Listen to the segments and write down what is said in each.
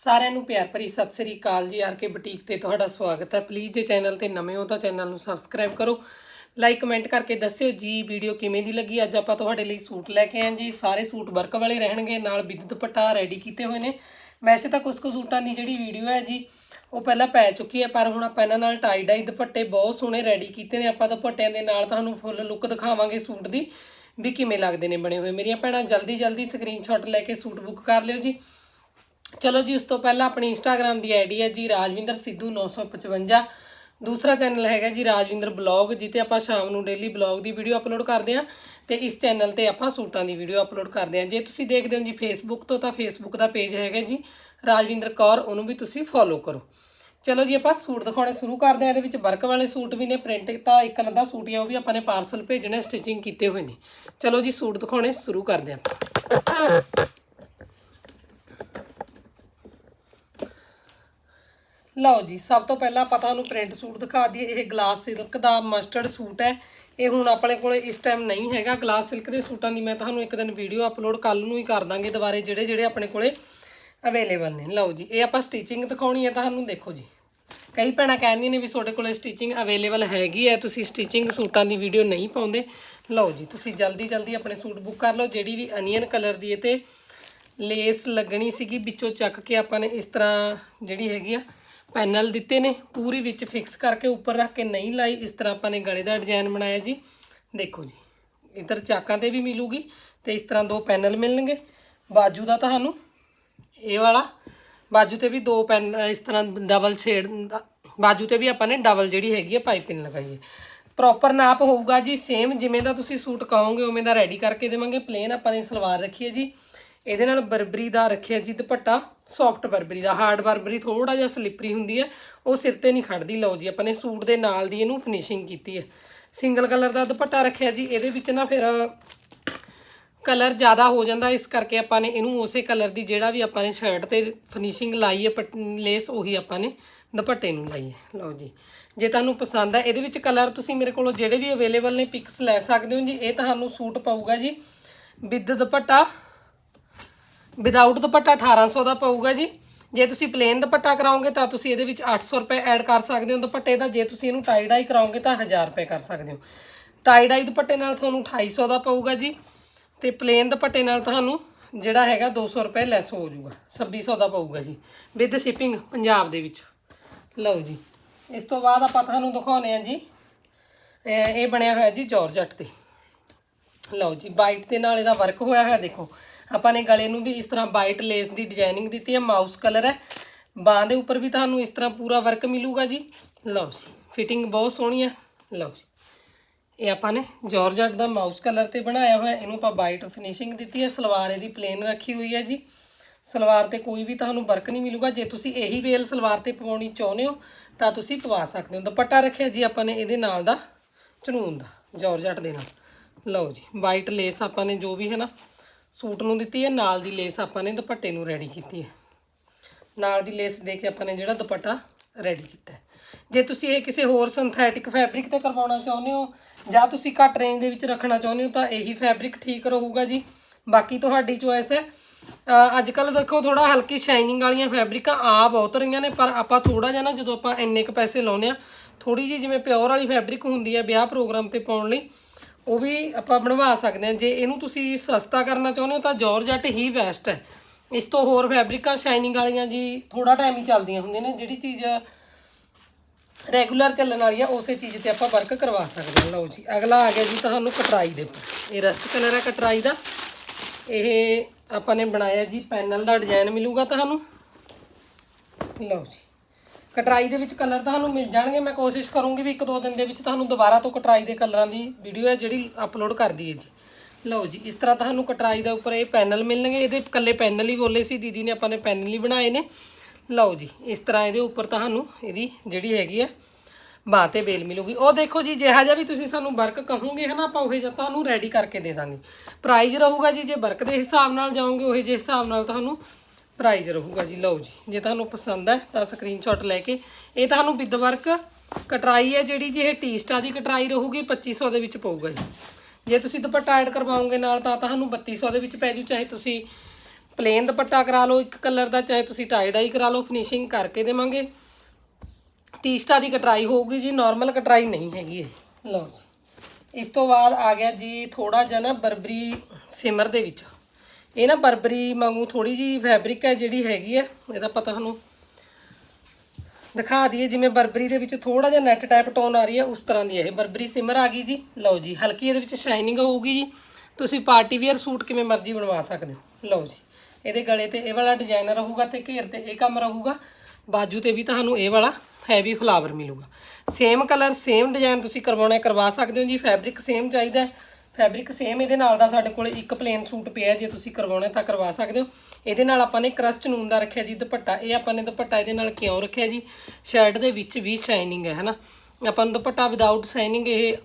ਸਾਰਿਆਂ ਨੂੰ ਪਿਆਰ ਭਰੀ ਸਤਿ ਸ੍ਰੀ ਅਕਾਲ ਜੀ, ਆਰ ਕੇ ਬੁਟੀਕ ਤੇ ਤੁਹਾਡਾ ਸਵਾਗਤ ਹੈ। ਪਲੀਜ਼ ਜੇ ਚੈਨਲ ਤੇ ਨਵੇਂ ਹੋ ਤਾਂ ਚੈਨਲ ਨੂੰ ਸਬਸਕ੍ਰਾਈਬ ਕਰੋ। ਲਾਈਕ, ਕਮੈਂਟ ਕਰਕੇ ਦੱਸਿਓ ਜੀ, ਵੀਡੀਓ ਕਿਵੇਂ ਦੀ ਲੱਗੀ? ਅੱਜ ਆਪਾਂ ਤੁਹਾਡੇ ਲਈ ਸੂਟ ਲੈ ਕੇ ਆਏ ਜੀ। ਸਾਰੇ ਸੂਟ ਵਰਕ ਵਾਲੇ ਰਹਿਣਗੇ, ਨਾਲ ਬਿੱਦ ਦੁਪੱਟਾ ਰੈਡੀ ਕੀਤੇ ਹੋਏ ਨੇ। ਵੈਸੇ ਤਾਂ ਕੁਝ ਕੁ ਸੂਟਾਂ ਦੀ ਜਿਹੜੀ ਵੀਡੀਓ ਹੈ ਜੀ, ਉਹ ਪਹਿਲਾਂ ਪੈ ਚੁੱਕੀ ਹੈ, ਪਰ ਹੁਣ ਆਪਾਂ ਇਹਨਾਂ ਨਾਲ ਟਾਈ ਡਾਈ ਦੁਪੱਟੇ ਬਹੁਤ ਸੋਹਣੇ ਰੈਡੀ ਕੀਤੇ ਨੇ। ਆਪਾਂ ਦੁਪੱਟਿਆਂ ਦੇ ਨਾਲ ਤੁਹਾਨੂੰ ਫੁੱਲ ਲੁੱਕ ਦਿਖਾਵਾਂਗੇ ਸੂਟ ਦੀ, ਵੀ ਕਿਵੇਂ ਲੱਗਦੇ ਨੇ ਬਣੇ ਹੋਏ। ਮੇਰੀਆਂ ਭੈਣਾਂ ਜਲਦੀ ਜਲਦੀ ਸਕਰੀਨਸ਼ਾਟ ਲੈ ਕੇ ਸੂਟ ਬੁੱਕ ਕਰ ਲਿਓ ਜੀ। ਚਲੋ ਜੀ, ਉਸ ਤੋਂ ਪਹਿਲਾਂ ਆਪਣੀ ਇੰਸਟਾਗ੍ਰam ਦੀ ਆਈਡੀ ਹੈ ਜੀ ਰਾਜਵਿੰਦਰ ਸਿੱਧੂ 955 ਦੂਸਰਾ ਚੈਨਲ ਹੈਗਾ ਜੀ ਰਾਜਵਿੰਦਰ ਬਲੌਗ ਜਿੱਤੇ ਆਪਾਂ ਸ਼ਾਮ ਨੂੰ ਡੇਲੀ ਬਲੌਗ ਦੀ ਵੀਡੀਓ ਅਪਲੋਡ ਕਰਦੇ ਹਾਂ ਤੇ ਇਸ ਚੈਨਲ ਤੇ ਆਪਾਂ ਸੂਟਾਂ ਦੀ ਵੀਡੀਓ ਅਪਲੋਡ ਕਰਦੇ ਹਾਂ। ਜੇ ਤੁਸੀਂ ਦੇਖਦੇ ਹੋ ਜੀ ਫੇਸਬੁੱਕ ਤੋਂ, ਤਾਂ ਫੇਸਬੁੱਕ ਦਾ ਪੇਜ ਹੈਗਾ ਜੀ ਰਾਜਵਿੰਦਰ ਕੌਰ, ਉਹਨੂੰ ਵੀ ਤੁਸੀਂ ਫੋਲੋ ਕਰੋ। ਚਲੋ ਜੀ, ਆਪਾਂ ਸੂਟ ਦਿਖਾਉਣੇ ਸ਼ੁਰੂ ਕਰਦੇ ਹਾਂ। ਇਹਦੇ ਵਿੱਚ ਵਰਕ ਵਾਲੇ ਸੂਟ ਵੀ ਨੇ ਪ੍ਰਿੰਟ ਤਾਂ ਇੱਕ ਨੰਦਾ ਸੂਟ ਹੀ ਆ, ਉਹ ਵੀ ਆਪਾਂ ਨੇ ਪਾਰਸਲ ਭੇਜਣੇ ਸਟਿਚਿੰਗ ਕੀਤੇ ਹੋਏ ਨੇ। ਚਲੋ ਜੀ, ਸੂਟ ਦਿਖਾਉਣੇ ਸ਼ੁਰੂ ਕਰਦੇ ਹਾਂ। ਲਓ ਜੀ, ਸਭ ਤੋਂ ਪਹਿਲਾਂ ਆਪਾਂ ਤੁਹਾਨੂੰ ਪ੍ਰਿੰਟ ਸੂਟ ਦਿਖਾ ਦਈਏ। ਇਹ ਗਲਾਸ ਸਿਲਕ ਦਾ ਮਸਟਰਡ ਸੂਟ ਹੈ। ਇਹ ਹੁਣ ਆਪਣੇ ਕੋਲ ਇਸ ਟਾਈਮ ਨਹੀਂ ਹੈਗਾ। ਗਲਾਸ ਸਿਲਕ ਦੇ ਸੂਟਾਂ ਦੀ ਮੈਂ ਤੁਹਾਨੂੰ ਇੱਕ ਦਿਨ ਵੀਡੀਓ ਅਪਲੋਡ ਕੱਲ ਨੂੰ ਹੀ ਕਰ ਦਾਂਗੇ ਦੁਬਾਰੇ, ਜਿਹੜੇ ਜਿਹੜੇ ਆਪਣੇ ਕੋਲੇ ਅਵੇਲੇਬਲ ਨੇ। ਲਓ ਜੀ, ਇਹ ਆਪਾਂ ਸਟਿਚਿੰਗ ਦਿਖਾਉਣੀ ਹੈ ਤੁਹਾਨੂੰ। ਦੇਖੋ ਜੀ, ਕਈ ਭੈਣਾਂ ਕਹਿੰਦੀਆਂ ਨੇ ਵੀ ਤੁਹਾਡੇ ਕੋਲੇ ਸਟਿਚਿੰਗ ਅਵੇਲੇਬਲ ਹੈਗੀ ਹੈ, ਤੁਸੀਂ ਸਟਿਚਿੰਗ ਸੂਟਾਂ ਦੀ ਵੀਡੀਓ ਨਹੀਂ ਪਾਉਂਦੇ। ਲਓ ਜੀ, ਤੁਸੀਂ ਜਲਦੀ ਜਲਦੀ ਆਪਣੇ ਸੂਟ ਬੁੱਕ ਕਰ ਲਓ। ਜਿਹੜੀ ਵੀ ਅਨੀਅਨ ਕਲਰ ਦੀ ਇਹ ਤੇ ਲੇਸ ਲੱਗਣੀ ਸੀਗੀ, ਵਿੱਚੋਂ ਚੱਕ ਕੇ ਆਪਾਂ ਨੇ ਇਸ ਤਰ੍ਹਾਂ ਜਿਹੜੀ ਹੈਗੀ ਆ ਪੈਨਲ ਦਿੱਤੇ ਨੇ, ਪੂਰੀ ਵਿੱਚ ਫਿਕਸ ਕਰਕੇ ਉੱਪਰ ਰੱਖ ਕੇ ਨਹੀਂ ਲਾਈ, ਇਸ ਤਰ੍ਹਾਂ ਆਪਾਂ ਨੇ ਗਲੇ ਦਾ ਡਿਜ਼ਾਈਨ ਬਣਾਇਆ ਜੀ। ਦੇਖੋ ਜੀ, ਇਧਰ ਚਾਕਾਂ ਤੇ ਵੀ ਮਿਲੂਗੀ ਤੇ ਇਸ ਤਰ੍ਹਾਂ ਦੋ ਪੈਨਲ ਮਿਲਣਗੇ। ਬਾਜੂ ਦਾ ਤੁਹਾਨੂੰ, ਇਹ ਵਾਲਾ, ਬਾਜੂ ਤੇ ਵੀ ਦੋ ਪੈਨ, ਇਸ ਤਰ੍ਹਾਂ ਡਬਲ ਛੇੜ ਦਾ, ਬਾਜੂ ਤੇ ਵੀ ਆਪਾਂ ਨੇ ਡਬਲ ਜਿਹੜੀ ਹੈਗੀ ਹੈ ਪਾਈਪਿੰਗ ਲਗਾਈ ਹੈ। ਪ੍ਰੋਪਰ ਨਾਪ ਹੋਊਗਾ ਜੀ ਸੇਮ ਜਿਵੇਂ ਦਾ ਤੁਸੀਂ ਸੂਟ ਕਹੋਗੇ, ਉਵੇਂ ਦਾ ਰੈਡੀ ਕਰਕੇ ਦੇਵਾਂਗੇ। ਪਲੇਨ ਆਪਾਂ ਨੇ ਸਲਵਾਰ ਰੱਖੀ ਹੈ ਜੀ। ਇਹਦੇ ਨਾਲ ਬਰਬਰੀ ਦਾ ਰੱਖਿਆ ਜੀ ਦੁਪੱਟਾ ਸੌਫਟ ਬਰਬਰੀ ਦਾ। ਹਾਰਡ ਬਰਬਰੀ ਥੋੜਾ ਜਿਹਾ ਸਲਿਪਰੀ ਹੁੰਦੀ ਹੈ, ਉਹ ਸਿਰ ਤੇ ਨਹੀਂ ਖੜਦੀ ਲਓ ਜੀ, ਆਪਾਂ ਨੇ ਸੂਟ ਦੇ ਨਾਲ ਦੀ ਇਹਨੂੰ ਫਿਨਿਸ਼ਿੰਗ ਕੀਤੀ ਹੈ। ਸਿੰਗਲ ਕਲਰ ਦਾ ਦੁਪੱਟਾ ਰੱਖਿਆ ਜੀ, ਇਹਦੇ ਵਿੱਚ ਨਾ ਫਿਰ ਕਲਰ ਜ਼ਿਆਦਾ ਹੋ ਜਾਂਦਾ, ਇਸ ਕਰਕੇ ਆਪਾਂ ਨੇ ਇਹਨੂੰ ਉਸੇ ਕਲਰ ਦੀ ਜਿਹੜਾ ਵੀ ਆਪਾਂ ਨੇ ਸ਼ਰਟ ਤੇ ਫਿਨਿਸ਼ਿੰਗ ਲਾਈ ਹੈ, ਪਟ- ਲੇਸ ਉਹੀ ਆਪਾਂ ਨੇ ਦੁਪੱਟੇ ਨੂੰ ਲਾਈ ਹੈ। ਲਓ ਜੀ, ਜੇ ਤੁਹਾਨੂੰ ਪਸੰਦ ਹੈ, ਇਹਦੇ ਵਿੱਚ ਕਲਰ ਤੁਸੀਂ ਮੇਰੇ ਕੋਲੋਂ ਜਿਹੜੇ ਵੀ ਅਵੇਲੇਬਲ ਨੇ ਪਿਕਸ ਲੈ ਸਕਦੇ ਹੋ ਜੀ। ਇਹ ਤੁਹਾਨੂੰ ਸੂਟ ਪਊਗਾ ਜੀ, ਵਿਦ ਦੁਪੱਟਾ ਵਿਦਆਊਟ ਦੁਪੱਟਾ 1800 ਦਾ ਪਊਗਾ ਜੀ। ਜੇ ਤੁਸੀਂ ਪਲੇਨ ਦੁਪੱਟਾ ਕਰਾਓਗੇ ਤਾਂ ਤੁਸੀਂ ਇਹਦੇ ਵਿੱਚ 800 ਰੁਪਏ ਐਡ ਕਰ ਸਕਦੇ ਹੋ ਦੁਪੱਟੇ ਦਾ। ਜੇ ਤੁਸੀਂ ਇਹਨੂੰ ਟਾਈ ਡਾਈ ਕਰਾਓਗੇ ਤਾਂ 1000 ਰੁਪਏ ਕਰ ਸਕਦੇ ਹੋ। ਟਾਈ ਡਾਈ ਦੁਪੱਟੇ ਨਾਲ ਤੁਹਾਨੂੰ 2800 ਦਾ ਪਊਗਾ ਜੀ। ਤੇ ਪਲੇਨ ਦੁਪੱਟੇ ਨਾਲ ਤੁਹਾਨੂੰ ਜਿਹੜਾ ਹੈਗਾ 200 ਰੁਪਏ ਲੈਸ ਹੋ ਜਾਊਗਾ। 2600 ਦਾ ਪਊਗਾ ਜੀ। ਵਿਦ ਸ਼ਿਪਿੰਗ ਪੰਜਾਬ ਦੇ ਵਿੱਚ। ਲਓ ਜੀ। ਇਸ ਤੋਂ ਬਾਅਦ ਆਪਾਂ ਤੁਹਾਨੂੰ ਦਿਖਾਉਨੇ ਆ ਜੀ। ਇਹ ਬਣਿਆ ਹੋਇਆ ਜੀ ਜਾਰਜਟ ਤੇ। ਲਓ ਜੀ। ਵਾਈਟ ਦੇ ਨਾਲ ਇਹਦਾ ਵਰਕ ਹੋਇਆ ਹੋਇਆ, ਦੇਖੋ। ਆਪਾਂ ਨੇ ਗਲੇ ਨੂੰ ਵੀ ਇਸ ਤਰ੍ਹਾਂ ਵਾਈਟ ਲੇਸ ਦੀ ਡਿਜ਼ਾਈਨਿੰਗ ਦਿੱਤੀ ਹੈ ਮਾਊਸ ਕਲਰ ਹੈ। ਬਾਹ ਦੇ ਉੱਪਰ ਵੀ ਤੁਹਾਨੂੰ ਇਸ ਤਰ੍ਹਾਂ ਪੂਰਾ ਵਰਕ ਮਿਲੂਗਾ ਜੀ। ਲਓ ਜੀ ਫਿਟਿੰਗ ਬਹੁਤ ਸੋਹਣੀ ਹੈ। ਲਓ ਜੀ, ਇਹ ਆਪਾਂ ਨੇ ਜਾਰਜਟ ਦਾ ਮਾਊਸ ਕਲਰ ਤੇ ਬਣਾਇਆ ਹੋਇਆ, ਇਹਨੂੰ ਆਪਾਂ ਵਾਈਟ ਫਿਨਿਸ਼ਿੰਗ ਦਿੱਤੀ ਹੈ। ਸਲਵਾਰ ਇਹਦੀ ਪਲੇਨ ਰੱਖੀ ਹੋਈ ਹੈ ਜੀ। ਸਲਵਾਰ ਤੇ ਕੋਈ ਵੀ ਤੁਹਾਨੂੰ ਵਰਕ ਨਹੀਂ ਮਿਲੂਗਾ। ਜੇ ਤੁਸੀਂ ਇਹੀ ਵੇਲ ਸਲਵਾਰ ਤੇ ਪਵਾਉਣੀ ਚਾਹੁੰਦੇ ਹੋ, ਤਾਂ ਤੁਸੀਂ ਪਵਾ ਸਕਦੇ ਹੋ। ਦੁਪੱਟਾ ਰੱਖਿਆ ਜੀ ਆਪਾਂ ਨੇ ਇਹਦੇ ਨਾਲ ਦਾ, ਚਨੂਨ ਦਾ ਜਾਰਜਟ ਦੇ ਨਾਲ। ਲਓ ਜੀ ਵਾਈਟ ਲੇਸ ਆਪਾਂ ਨੇ ਜੋ ਵੀ ਹੈ ਨਾ ਸੂਟ ਨੂੰ ਦਿੱਤੀ ਹੈ, ਨਾਲ ਦੀ ਲੇਸ ਆਪਾਂ ਨੇ ਦੁਪੱਟੇ ਨੂੰ ਰੈਡੀ ਕੀਤੀ ਹੈ। ਨਾਲ ਦੀ ਲੇਸ ਦੇ ਕੇ ਆਪਾਂ ਨੇ ਜਿਹੜਾ ਦੁਪੱਟਾ ਰੈਡੀ ਕੀਤਾ ਜੇ ਤੁਸੀਂ ਇਹ ਕਿਸੇ ਹੋਰ ਸਿੰਥੈਟਿਕ ਫੈਬਰਿਕ ਤੇ ਕਰਵਾਉਣਾ ਚਾਹੁੰਦੇ ਹੋ ਜਾਂ ਤੁਸੀਂ ਘੱਟ ਰੇਂਜ ਦੇ ਵਿੱਚ ਰੱਖਣਾ ਚਾਹੁੰਦੇ ਹੋ ਤਾਂ ਇਹੀ ਫੈਬਰਿਕ ਠੀਕ ਰਹੂਗਾ ਜੀ। ਬਾਕੀ ਤੁਹਾਡੀ ਚੋਇਸ ਹੈ। ਅੱਜ ਕੱਲ ਦੇਖੋ ਥੋੜਾ ਹਲਕੀ ਸ਼ਾਈਨਿੰਗ ਵਾਲੀਆਂ ਫੈਬਰਿਕਾਂ ਆ ਬਹੁਤ ਰਹੀਆਂ ਨੇ, ਪਰ ਆਪਾਂ ਥੋੜਾ ਜਿਹਾ ਨਾ ਜਦੋਂ ਆਪਾਂ ਇੰਨੇ ਕ ਪੈਸੇ ਲਾਉਨੇ ਆ ਥੋੜੀ ਜੀ ਜਿਵੇਂ ਪਿਓਰ ਵਾਲੀ ਫੈਬਰਿਕ ਹੁੰਦੀ ਹੈ ਵਿਆਹ ਪ੍ਰੋਗਰਾਮ ਤੇ ਪਾਉਣ ਲਈ ਉਹ ਵੀ ਆਪਾਂ ਬਣਵਾ ਸਕਦੇ ਹਾਂ। ਜੇ ਇਹਨੂੰ ਤੁਸੀਂ ਸਸਤਾ ਕਰਨਾ ਚਾਹੁੰਦੇ ਹੋ ਤਾਂ ਜਾਰਜਟ ਹੀ ਬੈਸਟ ਹੈ। ਇਸ ਤੋਂ ਹੋਰ ਫੈਬਰਿਕਾਂ ਸ਼ਾਈਨਿੰਗ ਵਾਲੀਆਂ ਜੀ ਥੋੜਾ ਟਾਈਮ ਹੀ ਚੱਲਦੀਆਂ ਹੁੰਦੀਆਂ ਨੇ। ਜਿਹੜੀ ਚੀਜ਼ ਰੈਗੂਲਰ ਚੱਲਣ ਵਾਲੀ ਆ, ਉਸੇ ਚੀਜ਼ ਤੇ ਆਪਾਂ ਵਰਕ ਕਰਵਾ ਸਕਦੇ ਹਾਂ। ਲਓ ਜੀ, ਅਗਲਾ ਆ ਗਿਆ ਜੀ ਤੁਹਾਨੂੰ ਕਟਰਾਈ ਦੇ ਉੱਪਰ। ਇਹ ਰਸਟ ਕਲਰ ਹੈ ਕਟਰਾਈ ਦਾ। ਇਹ ਆਪਾਂ ਨੇ ਬਣਾਇਆ ਜੀ, ਪੈਨਲ ਦਾ ਡਿਜ਼ਾਈਨ ਮਿਲੂਗਾ ਤੁਹਾਨੂੰ। ਲਓ ਜੀ। ਕਟਰਾਈ ਦੇ ਵਿੱਚ ਕਲਰ ਤੁਹਾਨੂੰ ਮਿਲ ਜਾਣਗੇ, ਮੈਂ ਕੋਸ਼ਿਸ਼ ਕਰੂੰਗੀ ਵੀ ਇੱਕ ਦੋ ਦਿਨ ਦੇ ਵਿੱਚ ਤੁਹਾਨੂੰ ਦੁਬਾਰਾ ਤੋਂ ਕਟਰਾਈ ਦੇ ਕਲਰਾਂ ਦੀ ਵੀਡੀਓ ਹੈ ਜਿਹੜੀ ਅਪਲੋਡ ਕਰ ਦਈਏ ਜੀ। ਲਓ ਜੀ, ਇਸ ਤਰ੍ਹਾਂ ਤੁਹਾਨੂੰ ਕਟਰਾਈ ਦੇ ਉੱਪਰ ਇਹ ਪੈਨਲ ਮਿਲਣਗੇ, ਇਹਦੇ ਇਕੱਲੇ ਪੈਨਲ ਹੀ ਬੋਲੇ ਸੀ, ਦੀਦੀ ਨੇ ਆਪਾਂ ਨੇ ਪੈਨਲ ਹੀ ਬਣਾਏ ਨੇ। ਲਓ ਜੀ, ਇਸ ਤਰ੍ਹਾਂ ਇਹਦੇ ਉੱਪਰ ਤੁਹਾਨੂੰ ਇਹਦੀ ਜਿਹੜੀ ਹੈਗੀ ਆ, ਬਾਹ ਤੇ ਬੇਲ ਮਿਲੂਗੀ। ਉਹ ਦੇਖੋ ਜੀ ਜਿਹੜਾ ਜਿਹਾ ਵੀ ਤੁਸੀਂ ਸਾਨੂੰ ਵਰਕ ਕਹੋਗੇ ਹਨਾ, ਆਪਾਂ ਉਹ ਜਿਹਾ ਤੁਹਾਨੂੰ ਰੈਡੀ ਕਰਕੇ ਦੇ ਦਾਂਗੇ। ਪ੍ਰਾਈਜ਼ ਰਹੂਗਾ ਜੀ, ਜੇ ਵਰਕ ਦੇ ਹਿਸਾਬ ਨਾਲ ਜਾਓਗੇ, ਉਹ ਜਿਹੇ ਹਿਸਾਬ ਨਾਲ ਤੁਹਾਨੂੰ ਪ੍ਰਾਈਜ਼ ਰਹੂਗਾ ਜੀ, ਲਓ ਜੀ। ਜੇ ਤੁਹਾਨੂੰ ਪਸੰਦ ਹੈ ਤਾਂ ਸਕਰੀਨਸ਼ਾਟ ਲੈ ਕੇ। ਇਹ ਤੁਹਾਨੂੰ ਵਿਦ ਵਰਕ ਕਟਰਾਈ ਹੈ ਜਿਹੜੀ, ਜੀ ਇਹ ਟੀਸਟਾ ਦੀ ਕਟਰਾਈ ਰਹੂਗੀ 2500 ਦੇ ਵਿੱਚ ਪਊਗਾ ਜੀ। ਜੇ ਤੁਸੀਂ ਦੁਪੱਟਾ ਐਡ ਕਰਵਾਓਗੇ ਨਾਲ, ਤਾਂ ਤੁਹਾਨੂੰ 3200 ਦੇ ਵਿੱਚ ਪੈ ਜੂ, ਚਾਹੇ ਤੁਸੀਂ ਪਲੇਨ ਦੁਪੱਟਾ ਕਰਾ ਲਓ, ਇੱਕ ਕਲਰ ਦਾ, ਚਾਹੇ ਤੁਸੀਂ ਟਾਈ ਡਾਈ ਕਰਾ ਲਓ ਫਿਨਿਸ਼ਿੰਗ ਕਰਕੇ ਦੇਵਾਂਗੇ। ਟੀਸਟਾ ਦੀ ਕਟਰਾਈ ਹੋਊਗੀ ਜੀ ਨਾਰਮਲ ਕਟਰਾਈ ਨਹੀਂ ਹੈਗੀ ਇਹ। ਲਓ ਜੀ। ਇਸ ਤੋਂ ਬਾਅਦ ਆ ਗਿਆ ਜੀ ਥੋੜਾ ਜਿਹਾ ਨਾ ਬਰਬਰੀ ਸਿਮਰ ਦੇ ਵਿੱਚ। ਇਹ ਨਾ ਬਰਬਰੀ ਵਾਂਗੂ ਥੋੜੀ ਜੀ ਫੈਬਰਿਕ ਹੈ ਜਿਹੜੀ ਹੈਗੀ ਹੈ ਇਹਦਾ ਪਤਾ ਤੁਹਾਨੂੰ ਦਿਖਾ ਦਈਏ, ਜਿਵੇਂ ਬਰਬਰੀ ਦੇ ਵਿੱਚ ਥੋੜਾ ਜਿਹਾ ਨੈਟ ਟਾਈਪ ਟੋਨ ਆ ਰਹੀ ਹੈ, ਉਸ ਤਰ੍ਹਾਂ ਦੀ ਇਹ। ਬਰਬਰੀ ਸਿਮਰ ਆ ਗਈ ਜੀ, ਲਓ ਜੀ, ਹਲਕੀ ਇਹਦੇ ਵਿੱਚ ਸ਼ਾਈਨਿੰਗ ਹੋਊਗੀ ਜੀ। ਤੁਸੀਂ ਪਾਰਟੀ ਵੇਅਰ ਸੂਟ ਕਿਵੇਂ ਮਰਜ਼ੀ ਬਣਵਾ ਸਕਦੇ ਹੋ। ਲਓ ਜੀ, ਇਹਦੇ ਗਲੇ ਤੇ ਇਹ ਵਾਲਾ ਡਿਜ਼ਾਈਨ ਰਹੂਗਾ ਤੇ ਘੇਰ ਤੇ ਇਹ ਕੰਮ ਰਹੂਗਾ। ਬਾਜੂ ਤੇ ਵੀ ਤੁਹਾਨੂੰ ਇਹ ਵਾਲਾ ਹੈਵੀ ਫਲਾਵਰ ਮਿਲੂਗਾ। ਸੇਮ ਕਲਰ ਸੇਮ ਡਿਜ਼ਾਈਨ ਤੁਸੀਂ ਕਰਵਾਉਣਾ, ਕਰਵਾ ਸਕਦੇ ਹੋ ਜੀ ਫੈਬਰਿਕ ਸੇਮ ਚਾਹੀਦਾ ਹੈ। ਫੈਬਰਿਕ ਸੇਮ ਇਹਦੇ ਨਾਲ ਦਾ ਸਾਡੇ ਕੋਲ ਇੱਕ ਪਲੇਨ ਸੂਟ ਪਿਆ ਜੇ ਤੁਸੀਂ ਕਰਵਾਉਣਾ ਤਾਂ ਕਰਵਾ ਸਕਦੇ ਹੋ। ਇਹਦੇ ਨਾਲ ਆਪਾਂ ਨੇ ਕਰਸਟ ਨੂਨ ਦਾ ਰੱਖਿਆ ਜੀ, ਦੁਪੱਟਾ। ਇਹ ਆਪਾਂ ਨੇ ਦੁਪੱਟਾ ਇਹਦੇ ਨਾਲ ਕਿਉਂ ਰੱਖਿਆ ਜੀ? ਸ਼ਰਟ ਦੇ ਵਿੱਚ ਵੀ ਸ਼ਾਈਨਿੰਗ ਹੈ, ਹਨਾ? ਆਪਾਂ ਨੂੰ ਦੁਪੱਟਾ ਵਿਦਆਊਟ ਸ਼ਾਈਨਿੰਗ ਇਹ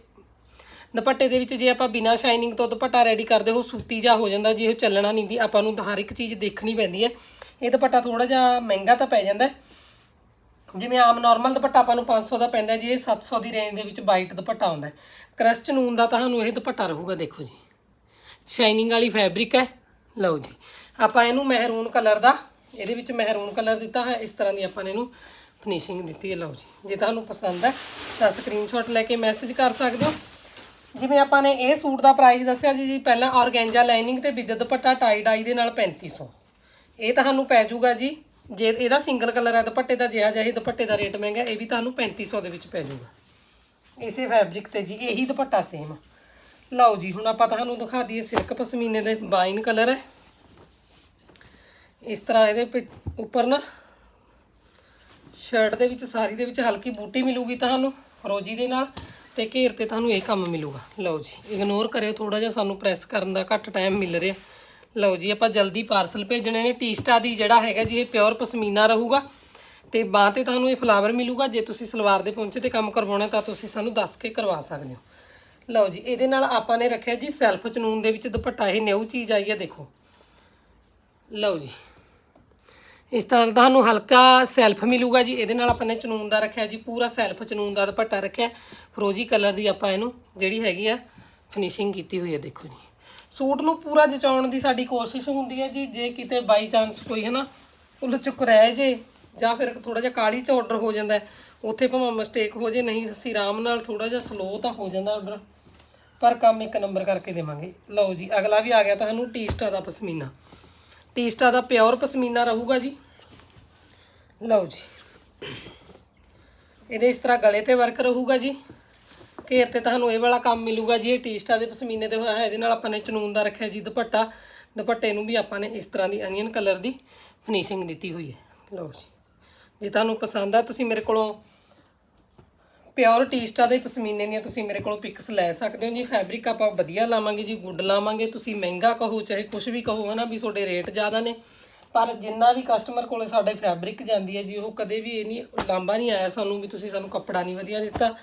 ਦੁਪੱਟੇ ਦੇ ਵਿੱਚ ਜੇ ਆਪਾਂ ਬਿਨਾ ਸ਼ਾਈਨਿੰਗ ਤੋਂ ਦੁਪੱਟਾ ਰੈਡੀ ਕਰਦੇ ਹੋ ਸੂਤੀ ਜਾ ਹੋ ਜਾਂਦਾ ਜੀ, ਇਹ ਚੱਲਣਾ ਨਹੀਂ ਦੀ ਆਪਾਂ ਨੂੰ ਹਰ ਇੱਕ ਚੀਜ਼ ਦੇਖਣੀ ਪੈਂਦੀ ਹੈ। ਇਹ ਦੁਪੱਟਾ ਥੋੜਾ ਜਿਹਾ ਮਹਿੰਗਾ ਤਾਂ ਪੈ ਜਾਂਦਾ ਜਿਵੇਂ ਆਮ ਨਾਰਮਲ ਦੁਪੱਟਾ ਆਪਾਂ ਨੂੰ 500 ਦਾ ਪੈਂਦਾ ਜੀ ਇਹ 700 ਦੀ ਰੇਂਜ ਦੇ ਵਿੱਚ ਵਾਈਟ ਦੁਪੱਟਾ ਆਉਂਦਾ ਹੈ। ਕਰਸਟ ਨੂਨ ਦਾ ਤੁਹਾਨੂੰ ਇਹ ਦੁਪੱਟਾ ਰਹੂਗਾ, ਦੇਖੋ ਜੀ। ਸ਼ਾਈਨਿੰਗ ਵਾਲੀ ਫੈਬਰਿਕ ਹੈ, ਲਓ ਜੀ। ਆਪਾਂ ਇਹਨੂੰ ਮਹਿਰੂਨ ਕਲਰ ਦਾ, ਇਹਦੇ ਵਿੱਚ ਮਹਿਰੂਨ ਕਲਰ ਦਿੱਤਾ ਹੈ ਇਸ ਤਰ੍ਹਾਂ ਦੀ ਆਪਾਂ ਨੇ ਇਹਨੂੰ ਫਿਨਿਸ਼ਿੰਗ ਦਿੱਤੀ ਹੈ, ਲਓ ਜੀ। ਜੇ ਤੁਹਾਨੂੰ ਪਸੰਦ ਹੈ, ਤਾਂ ਸਕਰੀਨਸ਼ਾਟ ਲੈ ਕੇ ਮੈਸੇਜ ਕਰ ਸਕਦੇ ਹੋ। ਜਿਵੇਂ ਆਪਾਂ ਨੇ ਇਹ ਸੂਟ ਦਾ ਪ੍ਰਾਈਸ ਦੱਸਿਆ ਜੀ ਜੀ ਪਹਿਲਾਂ ਔਰਗੈਂਜਾ ਲਾਈਨਿੰਗ ਤੇ ਵਿਦ ਦੁਪੱਟਾ ਟਾਈ ਡਾਈ ਦੇ ਨਾਲ 3500 ਇਹ ਤੁਹਾਨੂੰ ਪੈ ਜਾਊਗਾ ਜੀ ਜੇ ਇਹਦਾ ਸਿੰਗਲ ਕਲਰ ਹੈ ਦੁਪੱਟੇ ਦਾ ਜਿਹਾ ਜਿਹਾ ਦੁਪੱਟੇ ਦਾ ਰੇਟ ਮਹਿੰਗਾ, ਇਹ ਵੀ ਤੁਹਾਨੂੰ 3500 ਦੇ ਵਿੱਚ ਪੈ ਜਾਊਗਾ। ਇਸੇ ਫੈਬਰਿਕ ਤੇ ਜੀ, ਇਹੀ ਦੁਪੱਟਾ ਸੇਮ ਲਓ ਜੀ, ਹੁਣ ਆਪਾਂ ਤੁਹਾਨੂੰ ਦਿਖਾ ਦਈਏ ਸਿਲਕ ਪਸ਼ਮੀਨੇ ਦੇ ਵਾਈਨ ਕਲਰ ਹੈ। ਇਸ ਤਰ੍ਹਾਂ ਇਹਦੇ ਪਿ- ਉੱਪਰ ਨਾ ਸ਼ਰਟ ਦੇ ਵਿੱਚ ਸਾਰੀ ਦੇ ਵਿੱਚ ਹਲਕੀ ਬੂਟੀ ਮਿਲੂਗੀ ਤੁਹਾਨੂੰ, ਰੋਜੀ ਦੇ ਨਾਲ, ਤੇ ਘੇਰ ਤੇ ਤੁਹਾਨੂੰ ਇਹ ਕੰਮ ਮਿਲੂਗਾ। ਲਓ ਜੀ ਇਗਨੋਰ ਕਰਿਓ ਥੋੜਾ ਜਿਹਾ ਸਾਨੂੰ ਪ੍ਰੈਸ ਕਰਨ ਦਾ ਘੱਟ ਟਾਈਮ ਮਿਲ ਰਿਹਾ। ਲਓ ਜੀ, ਆਪਾਂ ਜਲਦੀ ਪਾਰਸਲ ਭੇਜਣੇ ਨੇ। ਟੀਸਟਾ ਦੀ ਜਿਹੜਾ ਹੈਗਾ ਜੀ, ਇਹ ਪਿਓਰ ਪਸ਼ਮੀਨਾ ਰਹੂਗਾ। ਤੇ ਬਾਹ ਤੇ ਤੁਹਾਨੂੰ ਇਹ ਫਲਾਵਰ ਮਿਲੂਗਾ। ਜੇ ਤੁਸੀਂ ਸਲਵਾਰ ਦੇ ਪਹੁੰਚੇ ਤੇ ਕੰਮ ਕਰਵਾਉਣਾ ਤਾਂ ਤੁਸੀਂ ਸਾਨੂੰ ਦੱਸ ਕੇ ਕਰਵਾ ਸਕਦੇ ਹੋ। ਲਓ ਜੀ, ਇਹਦੇ ਨਾਲ ਆਪਾਂ ਨੇ ਰੱਖਿਆ ਜੀ ਸੈਲਫ ਚਨੂਨ ਦੇ ਵਿੱਚ ਦੁਪੱਟਾ। ਇਹ ਨਿਊ ਚੀਜ਼ ਆਈ ਹੈ, ਦੇਖੋ। ਲਓ ਜੀ। ਇਸ ਤਰ੍ਹਾਂ ਤੁਹਾਨੂੰ ਹਲਕਾ ਸੈਲਫ ਮਿਲੂਗਾ ਜੀ। ਇਹਦੇ ਨਾਲ ਆਪਾਂ ਨੇ ਚਨੂਨ ਦਾ ਰੱਖਿਆ ਜੀ, ਪੂਰਾ ਸੈਲਫ ਚਨੂਨ ਦਾ ਦੁਪੱਟਾ ਰੱਖਿਆ। ਫਰੋਜੀ ਕਲਰ ਦੀ ਆਪਾਂ ਇਹਨੂੰ ਜਿਹੜੀ ਹੈਗੀ ਆ ਫਿਨਿਸ਼ਿੰਗ ਕੀਤੀ ਹੋਈ ਹੈ, ਦੇਖੋ ਜੀ। ਸੂਟ ਨੂੰ ਪੂਰਾ ਜਚਾਉਣ ਦੀ ਸਾਡੀ ਕੋਸ਼ਿਸ਼ ਹੁੰਦੀ ਹੈ ਜੀ, ਜੇ ਕਿਤੇ ਬਾਈ ਚਾਂਸ ਕੋਈ ਹੈ ਨਾ ਉਲਝ ਚੁੱਕ ਰਹਿ ਜੇ ਜਾਂ ਫਿਰ ਥੋੜਾ ਜਿਹਾ ਕਾਲੀ ਚ ਆਰਡਰ ਹੋ ਜਾਂਦਾ ਉੱਥੇ ਭਾਵੇਂ ਮਿਸਟੇਕ ਹੋ ਜੇ, ਨਹੀਂ ਅਸੀਂ ਆਰਾਮ ਨਾਲ ਥੋੜਾ ਜਿਹਾ ਸਲੋ ਤਾਂ ਹੋ ਜਾਂਦਾ ਆਰਡਰ ਪਰ ਕੰਮ ਇੱਕ ਨੰਬਰ ਕਰਕੇ ਦੇਵਾਂਗੇ। ਲਓ ਜੀ, ਅਗਲਾ ਵੀ ਆ ਗਿਆ ਤੁਹਾਨੂੰ ਟੀਸਟਾ ਦਾ ਪਸ਼ਮੀਨਾ। ਟੀਸਟਾ ਦਾ ਪਿਓਰ ਪਸ਼ਮੀਨਾ ਰਹੂਗਾ ਜੀ। ਲਓ ਜੀ। ਇਹਦੇ ਇਸ ਤਰ੍ਹਾਂ ਗਲੇ ਤੇ ਵਰਕ ਰਹੂਗਾ ਜੀ। ਘੇਰ ਤੇ ਤੁਹਾਨੂੰ ਇਹ ਵਾਲਾ ਕੰਮ ਮਿਲੂਗਾ ਜੀ, ਇਹ ਟੀਸਟਾ ਦੇ ਪਸ਼ਮੀਨੇ ਤੇ ਹੋਇਆ ਹੈ ਇਹਦੇ ਨਾਲ ਆਪਾਂ ਨੇ ਚਨੂਨ ਦਾ ਰੱਖਿਆ ਜੀ, ਦੁਪੱਟਾ। ਦੁਪੱਟੇ ਨੂੰ ਵੀ ਆਪਾਂ ਨੇ ਇਸ ਤਰ੍ਹਾਂ ਦੀ ਅਨੀਅਨ ਕਲਰ ਦੀ ਫਿਨਿਸ਼ਿੰਗ ਦਿੱਤੀ ਹੋਈ ਹੈ। ਲਓ ਜੀ। ਜੇ ਤੁਹਾਨੂੰ ਪਸੰਦ ਆ, ਤੁਸੀਂ ਮੇਰੇ ਕੋਲੋਂ ਪਿਓਰ ਟੀਸਟਾ ਦੇ ਪਸ਼ਮੀਨੇ ਦੀਆਂ ਤੁਸੀਂ ਮੇਰੇ ਕੋਲੋਂ ਪਿਕਸ ਲੈ ਸਕਦੇ ਹੋ ਜੀ। ਫੈਬਰਿਕ ਆਪਾਂ ਵਧੀਆ ਲਾਵਾਂਗੇ ਜੀ ਗੁੱਡ ਲਾਵਾਂਗੇ। ਤੁਸੀਂ ਮਹਿੰਗਾ ਕਹੋ, ਚਾਹੇ ਕੁਝ ਵੀ ਕਹੋ, ਹਨਾ ਵੀ ਤੁਹਾਡੇ ਰੇਟ ਜ਼ਿਆਦਾ ਨੇ। ਪਰ ਜਿੰਨਾ ਵੀ ਕਸਟਮਰ ਕੋਲੇ ਸਾਡੇ ਫੈਬਰਿਕ ਜਾਂਦੀ ਹੈ ਜੀ, ਉਹ ਕਦੇ ਵੀ ਇਹ ਨਹੀਂ ਲਾਂਬਾ ਨਹੀਂ ਆਇਆ ਸਾਨੂੰ ਵੀ ਤੁਸੀਂ ਸਾਨੂੰ ਕੱਪੜਾ ਨਹੀਂ ਵਧੀਆ ਦਿੱਤਾ।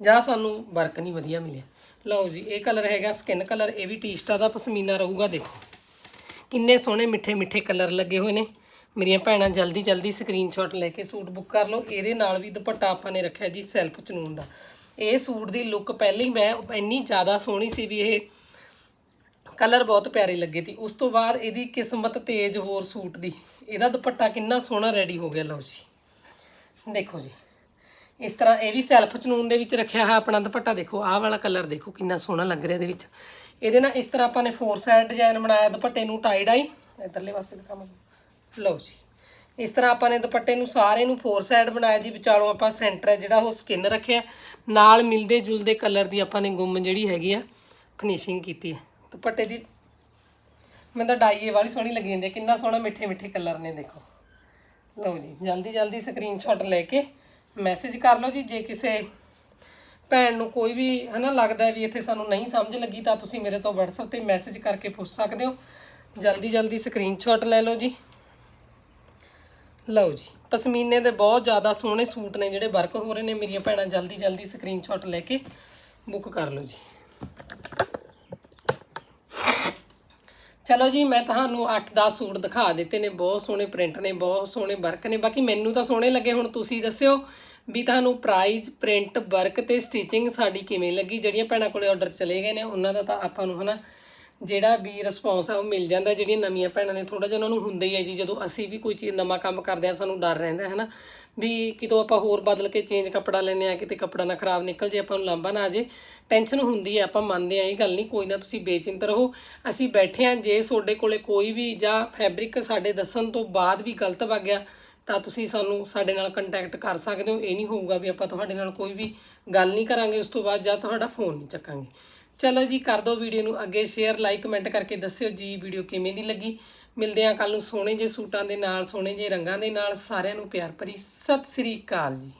ਜਾਂ ਸਾਨੂੰ ਵਰਕ ਨਹੀਂ ਵਧੀਆ ਮਿਲਿਆ। ਲਓ ਜੀ, ਇਹ ਕਲਰ ਹੈਗਾ ਸਕਿਨ ਕਲਰ ਇਹ ਵੀ ਟੀਸਟਾ ਦਾ ਪਸ਼ਮੀਨਾ ਰਹੂਗਾ ਦੇਖੋ। ਕਿੰਨੇ ਸੋਹਣੇ ਮਿੱਠੇ ਮਿੱਠੇ ਕਲਰ ਲੱਗੇ ਹੋਏ ਨੇ। ਮੇਰੀਆਂ ਭੈਣਾਂ ਜਲਦੀ ਜਲਦੀ ਸਕਰੀਨਸ਼ਾਟ ਲੈ ਕੇ ਸੂਟ ਬੁੱਕ ਕਰ ਲਓ। ਇਹਦੇ ਨਾਲ ਵੀ ਦੁਪੱਟਾ ਆਪਾਂ ਨੇ ਰੱਖਿਆ ਜੀ ਸੈਲਫ ਚਨੂਨ ਦਾ। ਇਹ ਸੂਟ ਦੀ ਲੁੱਕ ਪਹਿਲਾਂ ਹੀ ਮੈਂ ਇੰਨੀ ਜ਼ਿਆਦਾ ਸੋਹਣੀ ਸੀ ਵੀ ਇਹ ਕਲਰ ਬਹੁਤ ਪਿਆਰੇ ਲੱਗੇ ਤੀ ਉਸ ਤੋਂ ਬਾਅਦ ਇਹਦੀ ਕਿਸਮਤ ਤੇਜ਼ ਹੋਰ ਸੂਟ ਦੀ। ਇਹਦਾ ਦੁਪੱਟਾ ਕਿੰਨਾ ਸੋਹਣਾ ਰੈਡੀ ਹੋ ਗਿਆ, ਲਓ ਜੀ। ਦੇਖੋ ਜੀ। ਇਸ ਤਰ੍ਹਾਂ ਇਹ ਵੀ ਸੈਲਫ ਚਨੂਨ ਦੇ ਵਿੱਚ ਰੱਖਿਆ ਹੈ ਆਪਣਾ ਦੁਪੱਟਾ ਦੇਖੋ, ਆਹ ਵਾਲਾ ਕਲਰ ਦੇਖੋ ਕਿੰਨਾ ਸੋਹਣਾ ਲੱਗ ਰਿਹਾ ਇਹਦੇ ਵਿੱਚ। ਇਹਦੇ ਨਾਲ ਇਸ ਤਰ੍ਹਾਂ ਆਪਾਂ ਨੇ ਫੋਰ ਸਾਈਡ ਡਿਜ਼ਾਈਨ ਬਣਾਇਆ ਦੁਪੱਟੇ ਨੂੰ ਟਾਈ ਡਾਈ ਇਧਰਲੇ ਪਾਸੇ ਦਿਖਾਵਾਂ ਲਓ ਜੀ, ਇਸ ਤਰ੍ਹਾਂ ਆਪਾਂ ਨੇ ਦੁਪੱਟੇ ਨੂੰ ਸਾਰੇ ਨੂੰ ਫੋਰ ਸਾਈਡ ਬਣਾਇਆ ਜੀ, ਵਿਚਾਲੋਂ ਆਪਾਂ ਸੈਂਟਰ ਹੈ ਜਿਹੜਾ ਉਹ ਸਕਿਨ ਰੱਖਿਆ। ਨਾਲ ਮਿਲਦੇ ਜੁਲਦੇ ਕਲਰ ਦੀ ਆਪਾਂ ਨੇ ਗੁੰਮ ਜਿਹੜੀ ਹੈਗੀ ਆ ਫਿਨਿਸ਼ਿੰਗ ਕੀਤੀ ਹੈ। ਦੁਪੱਟੇ ਦੀ ਮੈਨੂੰ ਤਾਂ ਡਾਈਏ ਵਾਲੀ ਸੋਹਣੀ ਲੱਗੀ ਜਾਂਦੀ ਹੈ, ਕਿੰਨਾ ਸੋਹਣਾ ਮਿੱਠੇ ਮਿੱਠੇ ਕਲਰ ਨੇ, ਦੇਖੋ। ਲਓ ਜੀ ਜਲਦੀ ਜਲਦੀ ਸਕਰੀਨਸ਼ਾਟ ਲੈ ਕੇ ਮੈਸੇਜ ਕਰ ਲਓ ਜੀ, ਜੇ ਕਿਸੇ ਭੈਣ ਨੂੰ ਕੋਈ ਵੀ, ਹਨਾ, ਲੱਗਦਾ ਵੀ ਇੱਥੇ ਸਾਨੂੰ ਨਹੀਂ ਸਮਝ ਲੱਗੀ, ਤਾਂ ਤੁਸੀਂ ਮੇਰੇ ਤੋਂ WhatsApp ਤੇ ਮੈਸੇਜ ਕਰਕੇ ਪੁੱਛ ਸਕਦੇ ਹੋ। ਜਲਦੀ ਜਲਦੀ ਸਕਰੀਨਸ਼ਾਟ ਲੈ ਲਓ ਜੀ। ਲਓ ਜੀ, ਪਸ਼ਮੀਨੇ ਦੇ ਬਹੁਤ ਜ਼ਿਆਦਾ ਸੋਹਣੇ ਸੂਟ ਨੇ ਜਿਹੜੇ ਵਰਕ ਹੋ ਰਹੇ ਨੇ। ਮੇਰੀਆਂ ਭੈਣਾਂ ਜਲਦੀ ਜਲਦੀ ਸਕਰੀਨਸ਼ਾਟ ਲੈ ਕੇ ਬੁੱਕ ਕਰ ਲਓ ਜੀ। ਚਲੋ ਜੀ, ਮੈਂ ਤੁਹਾਨੂੰ 8-10 ਸੂਟ ਦਿਖਾ ਦਿੱਤੇ ਨੇ। ਬਹੁਤ ਸੋਹਣੇ ਪ੍ਰਿੰਟ ਨੇ, ਬਹੁਤ ਸੋਹਣੇ ਵਰਕ ਨੇ। ਬਾਕੀ ਮੈਨੂੰ ਤਾਂ ਸੋਹਣੇ ਲੱਗੇ, ਹੁਣ ਤੁਸੀਂ ਦੱਸਿਓ। ਵੀ ਤੁਹਾਨੂੰ ਪ੍ਰਾਈਜ਼ ਪ੍ਰਿੰਟ ਵਰਕ ਤੇ ਸਟਿਚਿੰਗ ਸਾਡੀ ਕਿਵੇਂ ਲੱਗੀ? ਜਿਹੜੀਆਂ ਭੈਣਾਂ ਕੋਲੇ ਆਰਡਰ ਚਲੇ ਗਏ ਨੇ, ਉਹਨਾਂ ਦਾ ਤਾਂ ਆਪਾਂ ਨੂੰ ਹਨਾ ਜਿਹੜਾ ਵੀ ਰਿਸਪੌਂਸ ਆ, ਉਹ ਮਿਲ ਜਾਂਦਾ। ਜਿਹੜੀਆਂ ਨਵੀਆਂ ਭੈਣਾਂ ਨੇ ਥੋੜਾ ਜਿਹਾ ਉਹਨਾਂ ਨੂੰ ਹੁੰਦਾ ਹੀ ਹੈ ਜੀ। ਜਦੋਂ ਅਸੀਂ ਵੀ ਕੋਈ ਚੀਜ਼, ਨਵਾਂ ਕੰਮ ਕਰਦੇ ਆ, ਸਾਨੂੰ ਡਰ ਰਹਿੰਦਾ ਹੈ ਨਾ ਵੀ ਕਿਤੋਂ ਆਪਾਂ ਹੋਰ ਬਦਲ ਕੇ ਚੇਂਜ ਕੱਪੜਾ ਲੈਨੇ ਆ, ਕਿਤੇ ਕੱਪੜਾ ਨਾ ਖਰਾਬ ਨਿਕਲ ਜੇ, ਆਪਾਂ ਨੂੰ ਲਾਂਭਾ ਨਾ ਆ ਜੇ। ਟੈਨਸ਼ਨ ਹੁੰਦੀ ਹੈ, ਆਪਾਂ ਮੰਨਦੇ ਆ ਇਹ ਗੱਲ ਨਹੀਂ। ਕੋਈ ਨਾ ਤੁਸੀਂ ਬੇਚਿੰਤ ਰਹੋ। ਅਸੀਂ ਬੈਠੇ ਆ ਜੇ ਤੁਹਾਡੇ ਕੋਲੇ ਕੋਈ ਵੀ ਜਾਂ ਫੈਬਰਿਕ ਸਾਡੇ ਦੱਸਣ ਤੋਂ ਬਾਅਦ ਵੀ ਗਲਤ ਵਗ ਗਿਆ ਤਾਂ ਤੁਸੀਂ ਸਾਨੂੰ ਸਾਡੇ ਨਾਲ ਕੰਟੈਕਟ ਕਰ ਸਕਦੇ ਹੋ। ਇਹ ਨਹੀਂ ਹੋਊਗਾ ਵੀ ਆਪਾਂ ਤੁਹਾਡੇ ਨਾਲ ਕੋਈ ਵੀ ਗੱਲ ਨਹੀਂ ਕਰਾਂਗੇ, ਉਸ ਤੋਂ ਬਾਅਦ ਜਾਂ ਤੁਹਾਡਾ ਫੋਨ ਨਹੀਂ ਚੱਕਾਂਗੇ। ਚਲੋ ਜੀ, ਕਰ ਦਿਓ ਵੀਡੀਓ ਨੂੰ ਅੱਗੇ ਸ਼ੇਅਰ ਲਾਈਕ ਕਮੈਂਟ ਕਰਕੇ ਦੱਸਿਓ ਜੀ ਵੀਡੀਓ ਕਿਵੇਂ ਦੀ ਲੱਗੀ। ਮਿਲਦੇ ਆ ਕੱਲ ਨੂੰ ਸੋਹਣੇ ਜੇ ਸੂਟਾਂ ਦੇ ਨਾਲ, ਸੋਹਣੇ ਜੇ ਰੰਗਾਂ ਦੇ ਨਾਲ। ਸਾਰਿਆਂ ਨੂੰ ਪਿਆਰ ਭਰੀ ਸਤਿ ਸ੍ਰੀ ਅਕਾਲ ਜੀ।